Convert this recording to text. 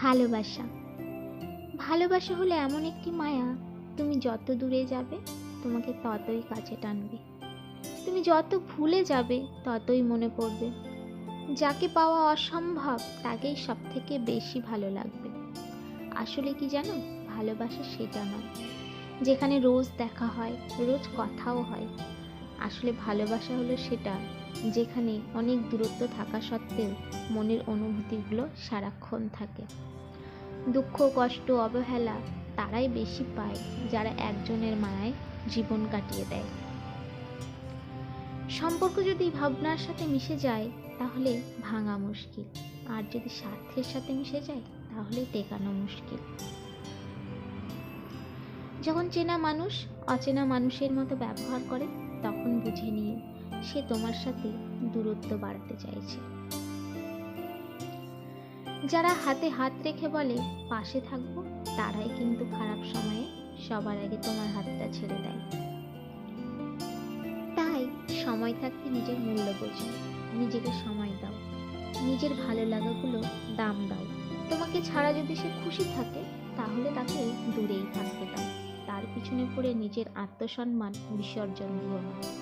ভালোবাসা। ভালোবাসা হলো এমন একটি মায়া, তুমি যত দূরে যাবে, তোমাকে ততই কাছে টানবে। তুমি যত ভুলে যাবে, ততই মনে পড়বে। যাকে পাওয়া অসম্ভব, তাকেই সব থেকে বেশি ভালো লাগবে। আসলে কি জানো, ভালোবাসা সেটা নয়। যেখানে রোজ দেখা হয়, রোজ কথাও হয়। আসলে ভালোবাসা হলো সেটা, যেখানে অনেক দূরত্ব থাকা সত্ত্বেও মনের অনুভূতিগুলো সারাক্ষণ থাকে। দুঃখ, কষ্ট, অবহেলা তারাই বেশি পায় যারা একজনের মায়ায় জীবন কাটিয়ে দেয়। সম্পর্ক যদি ভাবনার সাথে মিশে যায়, তাহলে ভাঙা মুশকিল। আর যদি স্বার্থের সাথে মিশে যায়, তাহলে টেকানো মুশকিল। যখন চেনা মানুষ অচেনা মানুষের মতো ব্যবহার করে তখন বুঝে নিয়ে সে তোমার সাথে দূরত্ব বাড়াতে চাইছে। যারা হাতে হাত রেখে বলে, পাশে থাকব, তারাই কিন্তু খারাপ সময়ে সবার আগে তোমার হাতটা ছেড়ে দেয়। তাই সময় থাকতে নিজের মূল্য বোঝো, নিজেকে সময় দাও। নিজের ভালো লাগাগুলো দাম দাও। তোমাকে ছাড়া যদি সে খুশি থাকে, তাহলে তাকে দূরেই থাকতে দাও। পিছনে পড়ে নিজের আত্মসম্মান বিসর্জন দিও না।